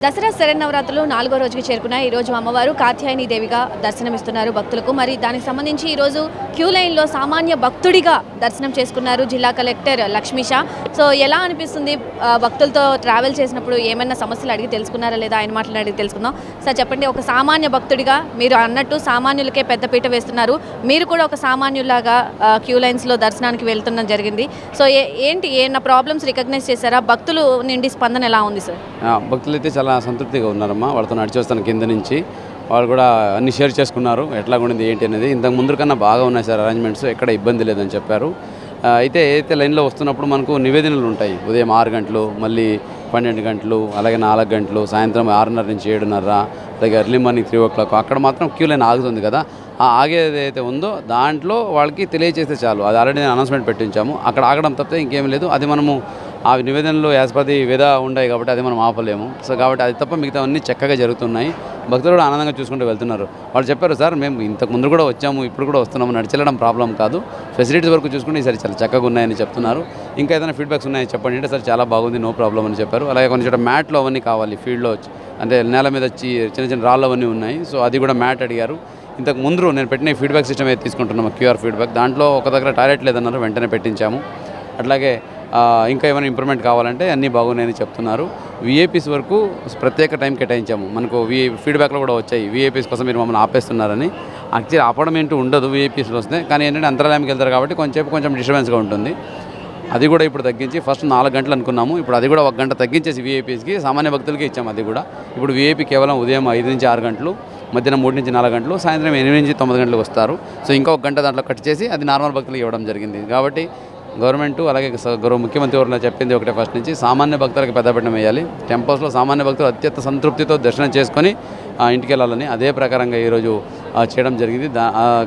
దసరా శరన్నవరాత్రులు నాలుగో రోజుకి చేరుకున్నాయి. ఈ రోజు అమ్మవారు కాత్యాయని దేవిగా దర్శనమిస్తున్నారు భక్తులకు. మరి దానికి సంబంధించి ఈ రోజు క్యూ లైన్లో సామాన్య భక్తుడిగా దర్శనం చేసుకున్నారు జిల్లా కలెక్టర్ లక్ష్మీషా సో ఎలా అనిపిస్తుంది భక్తులతో ట్రావెల్ చేసినప్పుడు ఏమైనా సమస్యలు అడిగి తెలుసుకున్నారా లేదా ఆయన మాటలు అడిగి తెలుసుకుందాం. సార్ చెప్పండి ఒక సామాన్య భక్తుడిగా మీరు అన్నట్టు సామాన్యులకే పెద్దపీట వేస్తున్నారు. మీరు కూడా ఒక సామాన్యులాగా ఆ, క్యూ లైన్స్లో దర్శనానికి వెళ్తున్న జరిగింది. సో ఏ ఏంటి ఏమైనా ప్రాబ్లమ్స్ రికగ్నైజ్ చేశారా? భక్తులు నుండి స్పందన ఎలా ఉంది సార్? భక్తులైతే చాలా సంతృప్తిగా ఉన్నారమ్మా. వాళ్ళతో నడిచి వస్తాను కింద నుంచి. వాళ్ళు కూడా అన్ని షేర్ చేసుకున్నారు. ఎట్లా ఉండింది ఏంటి అనేది. ఇంతకు ముందు కన్నా బాగా ఉన్నాయి సార్ అరేంజ్మెంట్స్. ఎక్కడ ఇబ్బంది లేదని చెప్పారు. అయితే అయితే లైన్లో వస్తున్నప్పుడు మనకు నివేదనలు ఉంటాయి. ఉదయం ఆరు గంటలు మళ్ళీ పన్నెండు గంటలు అలాగే నాలుగు గంటలు సాయంత్రం ఆరున్నర నుంచి ఏడున్నర అలాగే early morning three o'clock అక్కడ మాత్రం క్యూ లైన్ ఆగుతుంది కదా. ఆ ఆగేది అయితే ఉందో దాంట్లో వాళ్ళకి తెలియజేస్తే చాలు. అది ఆల్రెడీ నేను అనౌన్స్మెంట్ పెట్టించాము. అక్కడ ఆగడం తప్పితే ఇంకేం లేదు. అది మనము ఆ నివేదనలు యాజ్ పర్ ది వేద ఉన్నాయి కాబట్టి అది మనం ఆపలేము. సో కాబట్టి అది తప్ప మిగతా అన్నీ చక్కగా జరుగుతున్నాయి. భక్తులు కూడా ఆనందంగా చూసుకుంటూ వెళ్తున్నారు. వాళ్ళు చెప్పారు సార్ మేము ఇంతకు ముందు కూడా వచ్చాము ఇప్పుడు కూడా వస్తున్నాము నడిచెళ్ళడం ప్రాబ్లం కాదు. ఫెసిలిటీస్ వరకు చూసుకుంటే ఈసారి చాలా చక్కగా ఉన్నాయని చెప్తున్నారు. ఇంకా ఏదైనా ఫీడ్బ్యాక్స్ ఉన్నాయని చెప్పండి అంటే సార్ చాలా బాగుంది నో ప్రాబ్లం అని చెప్పారు. అలాగే కొన్ని చోట మ్యాట్లు అవన్నీ కావాలి ఫీల్డ్లో అంటే నేల మీద చిన్న చిన్న రాళ్ళు అవన్నీ ఉన్నాయి. సో అది కూడా మ్యాట్ అడిగారు. ఇంతకు ముందు నేను పెట్టిన ఫీడ్బ్యాక్ సిస్టమ్ అయితే తీసుకుంటున్నాము క్యూఆర్ ఫీడ్బ్యాక్. దాంట్లో ఒక దగ్గర టాయిలెట్ లేదన్నారు వెంటనే పెట్టించాము. అట్లాగే ఇంకా ఏమైనా ఇంప్రూవ్మెంట్ కావాలంటే అన్నీ బాగున్నాయని చెప్తున్నారు. విఐపీస్ వరకు ప్రత్యేక టైం కేటాయించాము. మనకు వి ఫీడ్బ్యాక్లో కూడా వచ్చాయి. విఐపీస్ కోసం మీరు మమ్మల్ని ఆపేస్తున్నారని. యాక్చువల్లీ ఆపడం ఏంటూ ఉండదు విఐపీస్లో వస్తే. కానీ ఏంటంటే అంతరాలయంకి వెళ్తారు కాబట్టి కొంచెం కొంచెం డిస్టర్బెన్స్గా ఉంటుంది. అది కూడా ఇప్పుడు తగ్గించి ఫస్ట్ నాలుగు గంటలు అనుకున్నాము. ఇప్పుడు అది కూడా ఒక గంట తగ్గించేసి విఐపీస్కి సామాన్య భక్తులకి ఇచ్చాము అది కూడా. ఇప్పుడు వీఐపీ కేవలం ఉదయం ఐదు నుంచి ఆరు గంటలు మధ్యాహ్నం మూడు నుంచి నాలుగు గంటలు సాయంత్రం ఎనిమిది నుంచి తొమ్మిది గంటలకు వస్తారు. సో ఇంకా ఒక గంట దాంట్లో కట్ చేసి అది నార్మల్ భక్తులకు ఇవ్వడం జరిగింది. కాబట్టి గవర్నమెంట్ అలాగే గౌరవ ముఖ్యమంత్రి వారు చెప్పింది ఒకటే ఫస్ట్ నుంచి సామాన్య భక్తులకు పెద్దపీఠం వేయాలి. టెంపుల్స్లో సామాన్య భక్తులు అత్యంత సంతృప్తితో దర్శనం చేసుకొని ఇంటికి వెళ్ళాలని అదే ప్రకారంగా ఈరోజు చేయడం జరిగింది.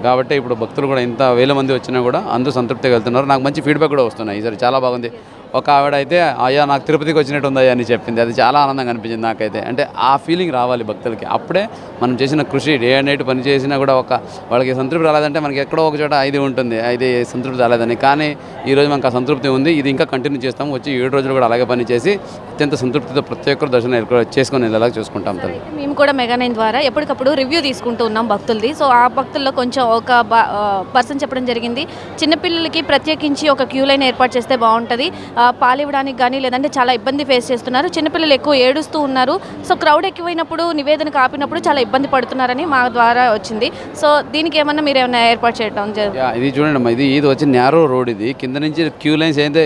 కాబట్టి ఇప్పుడు భక్తులు కూడా ఇంత వేల మంది వచ్చినా కూడా అందరూ సంతృప్తిగా వెళ్తున్నారు. నాకు మంచి ఫీడ్బ్యాక్ కూడా వస్తున్నాయి. ఈసారి చాలా బాగుంది. ఒక ఆవిడ అయితే అయ్యా నాకు తిరుపతికి వచ్చినట్టు ఉందయ్యా అని చెప్పింది. అది చాలా ఆనందంగా అనిపించింది నాకైతే. అంటే ఆ ఫీలింగ్ రావాలి భక్తులకి. అప్పుడే మనం చేసిన కృషి డే అండ్ నైట్ పని చేసినా కూడా ఒక వాళ్ళకి సంతృప్తి రాలేదంటే మనకి ఎక్కడో ఒక చోట ఇది ఉంటుంది. ఇది సంతృప్తి రాలేదని. కానీ ఈరోజు మనకు ఆ సంతృప్తి ఉంది. ఇది ఇంకా కంటిన్యూ చేస్తాం వచ్చి ఏడు రోజులు కూడా అలాగే పని చేసి అత్యంత సంతృప్తితో ప్రతి ఒక్కరు దర్శనం ఏర్ప- చేసుకొని వెళ్ళేలా చూసుకుంటాం తల్లి. మేము కూడా మెగానైన్ ద్వారా ఎప్పటికప్పుడు రివ్యూ తీసుకుంటూ ఉన్నాం భక్తులది. సో ఆ భక్తుల్లో కొంచెం ఒక పర్సన్ చెప్పడం జరిగింది. చిన్నపిల్లలకి ప్రత్యేకించి ఒక క్యూ లైన్ ఏర్పాటు చేస్తే బాగుంటుంది. పాలివ్వడానికి కానీ లేదంటే చాలా ఇబ్బంది ఫేస్ చేస్తున్నారు. చిన్నపిల్లలు ఎక్కువ ఏడుస్తూ ఉన్నారు. సో క్రౌడ్ ఎక్కువైనప్పుడు నివేదనకు ఆపినప్పుడు చాలా ఇబ్బంది పడుతున్నారని మా ద్వారా వచ్చింది. సో దీనికి ఏమన్నా మీరు ఏమైనా ఏర్పాటు చేయడం ఇది చూడండి ఇది ఇది వచ్చి నేరో రోడ్ ఇది. కింద నుంచి క్యూ లైన్స్ అయితే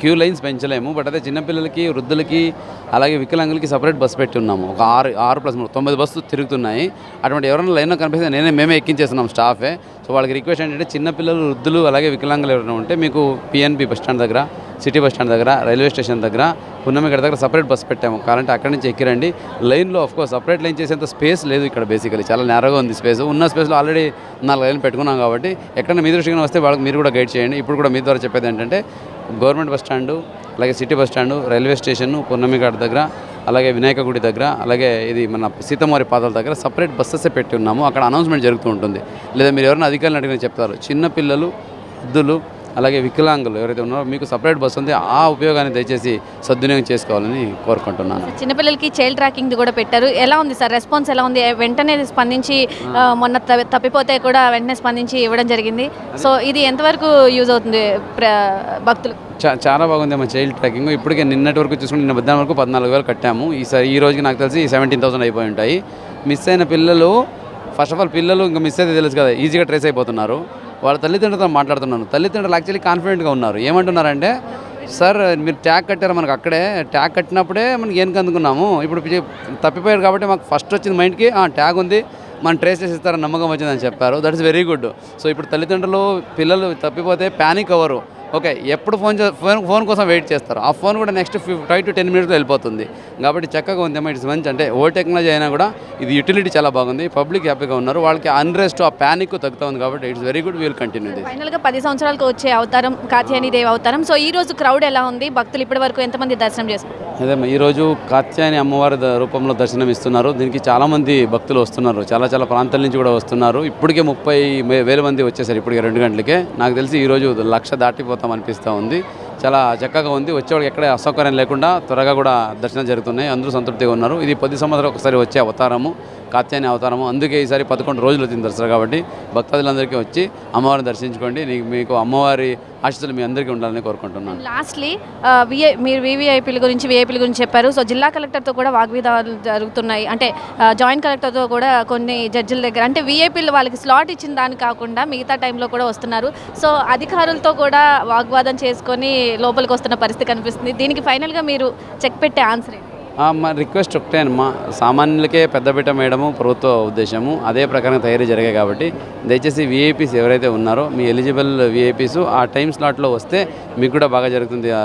క్యూ లైన్స్ పెంచలేము. బట్ అదే చిన్నపిల్లలకి వృద్ధులకి అలాగే వికలాంగులకి సపరేట్ బస్సు పెట్టి ఉన్నాము ఒక ఆరు ఆరు ప్లస్ మూడు తొమ్మిది బస్సులు తిరుగుతున్నాయి. అటువంటి ఎవరైనా లైన్లో కనిపిస్తే నేనే మేమే ఎక్కించేస్తున్నాం స్టాఫే సో వాళ్ళకి రిక్వెస్ట్ ఏంటంటే చిన్నపిల్లలు వృద్ధులు అలాగే వికలాంగులు ఎవరైనా ఉంటే మీకు పిఎన్బి బస్ స్టాండ్ దగ్గర సిటీ బస్ స్టాండ్ దగ్గర రైల్వే స్టేషన్ దగ్గర పున్నమిగడ దగ్గర సపరేట్ బస్ పెట్టాము. కావాలంటే అక్కడి నుంచి ఎక్కిరండి. లైన్లో ఆఫ్ కోర్స్ సపరేట్ లైన్ చేసేంత స్పేస్ లేదు ఇక్కడ బేసికలీ చాలా నేరగా ఉంది స్పేస్ ఉన్న స్పేస్లో ఆల్రెడీ నాలుగు లైన్లు పెట్టుకున్నాం కాబట్టి ఎక్కడైనా మీ దృష్టిగా వస్తే వాళ్ళకి మీరు కూడా గైడ్ చేయండి. ఇప్పుడు కూడా మీ ద్వారా చెప్పేది ఏంటంటే గవర్నమెంట్ బస్ స్టాండు అలాగే city bus stand railway station Punnamighat దగ్గర అలాగే వినాయక గుడి దగ్గర అలాగే ఇది మన సీతమ్మవారి పాదాల దగ్గర సపరేట్ బస్సెస్ పెట్టి ఉన్నాము. అక్కడ అనౌన్స్మెంట్ జరుగుతూ ఉంటుంది. లేదా మీరు ఎవరైనా అధికారులు అడిగిన చెప్తారు. చిన్న పిల్లలు వృద్ధులు అలాగే వికలాంగులు ఎవరైతే ఉన్నారో మీకు సపరేట్ బస్సు ఉంది ఆ ఉపయోగాన్ని దయచేసి సద్వినియోగం చేసుకోవాలని కోరుకుంటున్నాను. చిన్నపిల్లలకి చైల్డ్ ట్రాకింగ్ కూడా పెట్టారు. ఎలా ఉంది సార్? రెస్పాన్స్ ఎలా ఉంది? వెంటనే స్పందించి మొన్న తప్పిపోతే కూడా వెంటనే స్పందించి ఇవ్వడం జరిగింది. సో ఇది ఎంతవరకు యూజ్ అవుతుంది భక్తులు? చాలా బాగుంది మా చైల్డ్ ట్రాకింగ్ ఇప్పటికే నిన్నటి వరకు చూసుకుంటే నిన్న మధ్యాహ్నం వరకు పద్నాలుగు వేలు కట్టాము. ఈసారి ఈ రోజుకి నాకు తెలిసి సెవెంటీన్ థౌసండ్ అయిపోయి ఉంటాయి. మిస్ అయిన పిల్లలు ఫస్ట్ ఆఫ్ ఆల్ పిల్లలు ఇంకా మిస్ అయితే తెలుసు కదా ఈజీగా ట్రేస్ అయిపోతున్నారు. వాళ్ళ తల్లిదండ్రులతో మాట్లాడుతున్నాను. తల్లిదండ్రులు యాక్చువల్లీ కాన్ఫిడెంట్గా ఉన్నారు. ఏమంటున్నారంటే సార్ మీరు ట్యాగ్ కట్టారు మనకు అక్కడే. ట్యాగ్ కట్టినప్పుడే మనకి ఏం అందుకున్నాము. ఇప్పుడు తప్పిపోయారు కాబట్టి మాకు ఫస్ట్ వచ్చింది మైండ్కి ఆ ట్యాగ్ ఉంది. మనం ట్రేస్ చేసి ఇస్తారని నమ్మకం వచ్చిందని చెప్పారు. That is very good so ఇప్పుడు తల్లిదండ్రులు పిల్లలు తప్పిపోతే ప్యానిక్ అవ్వరు. ఓకే ఎప్పుడు ఫోన్ చే ఫోన్ ఫోన్ కోసం వెయిట్ చేస్తారు. ఆ ఫోన్ కూడా నెక్స్ట్ ఫైవ్ టు టెన్ మినిట్స్లో వెళ్ళిపోతుంది. కాబట్టి చక్కగా ఉంది ఇట్స్ మంచి. అంటే ఓ టెక్నాలజీ అయినా కూడా ఇది యూటిలిటీ చాలా బాగుంది. పబ్లిక్ హ్యాపీగా ఉన్నారు. వాళ్ళకి అన్రెస్ట్ ఆ ప్యానిక్ తగ్గుతా ఉంది కాబట్టి it's very good we'll continue ఫైనల్గా పది సంవత్సరాలకు వచ్చే అవతారం కాత్యాయని దేవి అవతారం. సో ఈ రోజు క్రౌడ్ ఎలా ఉంది? భక్తులు ఇప్పటి వరకు ఎంతమంది దర్శనం చేసుకుంటారు అదేమ్మా ఈరోజు కాత్యాయని అమ్మవారి రూపంలో దర్శనం ఇస్తున్నారు దీనికి చాలామంది భక్తులు వస్తున్నారు. చాలా చాలా ప్రాంతాల నుంచి కూడా వస్తున్నారు. ఇప్పటికే ముప్పై వేల మంది వచ్చేసారు ఇప్పటికే రెండు గంటలకే. నాకు తెలిసి ఈరోజు లక్ష దాటిపోతాం అనిపిస్తూ ఉంది. చాలా చక్కగా ఉంది. వచ్చేవాళ్ళకి ఎక్కడ అసౌకర్యం లేకుండా త్వరగా కూడా దర్శనం జరుగుతున్నాయి. అందరూ సంతృప్తిగా ఉన్నారు. ఇది పది సంవత్సరాలు ఒకసారి వచ్చే అవతారము. కాత్యాయని అవతారము. అందుకే ఈసారి పదకొండు రోజులు వచ్చింది దసరా కాబట్టి భక్తాదులందరికీ వచ్చి అమ్మవారిని దర్శించుకోండి. నీకు మీకు అమ్మవారి ఆశీస్సులు మీ అందరికీ ఉండాలని కోరుకుంటున్నాను. లాస్ట్లీ మీరు వివిఐపీల గురించి విఐపీల గురించి చెప్పారు. సో జిల్లా కలెక్టర్తో కూడా వాగ్విదాలు జరుగుతున్నాయి. అంటే జాయింట్ కలెక్టర్తో కూడా కొన్ని జడ్జిల దగ్గర అంటే విఐపీలు వాళ్ళకి స్లాట్ ఇచ్చిన దాని కాకుండా మిగతా టైంలో కూడా వస్తున్నారు. సో అధికారులతో కూడా వాగ్వాదం చేసుకొని లోపలికి వస్తున్న పరిస్థితి కనిపిస్తుంది. దీనికి ఫైనల్గా మీరు చెక్ పెట్టే ఆన్సర్ ఏంటి? మా రిక్వెస్ట్ ఒకటే అమ్మా సామాన్యులకే పెద్దపీట వేయడము ప్రభుత్వ ఉద్దేశము. అదే ప్రకారం తయారీ జరిగాయి కాబట్టి దయచేసి విఐపీస్ ఎవరైతే ఉన్నారో మీ ఎలిజిబుల్ విఐపీస్ ఆ టైం స్లాట్లో వస్తే మీకు కూడా బాగా జరుగుతుంది ఆ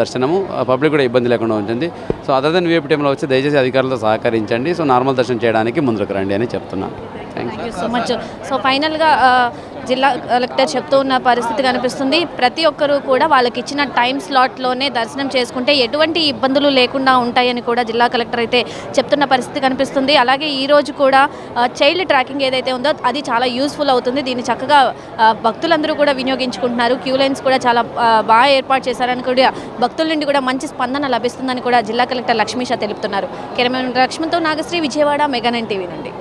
దర్శనము. పబ్లిక్ కూడా ఇబ్బంది లేకుండా ఉంటుంది. సో అదర్ దెన్ విఐపీ టైంలో వచ్చి దయచేసి అధికారులతో సహకరించండి. సో నార్మల్ దర్శనం చేయడానికి ముందుకు రండి అని చెప్తున్నాను. Thank you so much so ఫైనల్గా జిల్లా కలెక్టర్ చెప్తూ ఉన్న పరిస్థితి కనిపిస్తుంది. ప్రతి ఒక్కరూ కూడా వాళ్ళకి ఇచ్చిన టైం స్లాట్లోనే దర్శనం చేసుకుంటే ఎటువంటి ఇబ్బందులు లేకుండా ఉంటాయని కూడా జిల్లా కలెక్టర్ అయితే చెప్తున్న పరిస్థితి కనిపిస్తుంది. అలాగే ఈ రోజు కూడా చైల్డ్ ట్రాకింగ్ ఏదైతే ఉందో అది చాలా యూస్ఫుల్ అవుతుంది. దీన్ని చక్కగా భక్తులందరూ కూడా వినియోగించుకుంటున్నారు. క్యూ లైన్స్ కూడా చాలా బాగా ఏర్పాటు చేశారని కూడా భక్తుల నుండి కూడా మంచి స్పందన లభిస్తుందని కూడా జిల్లా కలెక్టర్ లక్ష్మీషా తెలుపుతున్నారు. Camera లక్ష్మణ్తో Nagashri Vijayawada mega nine TV నుండి.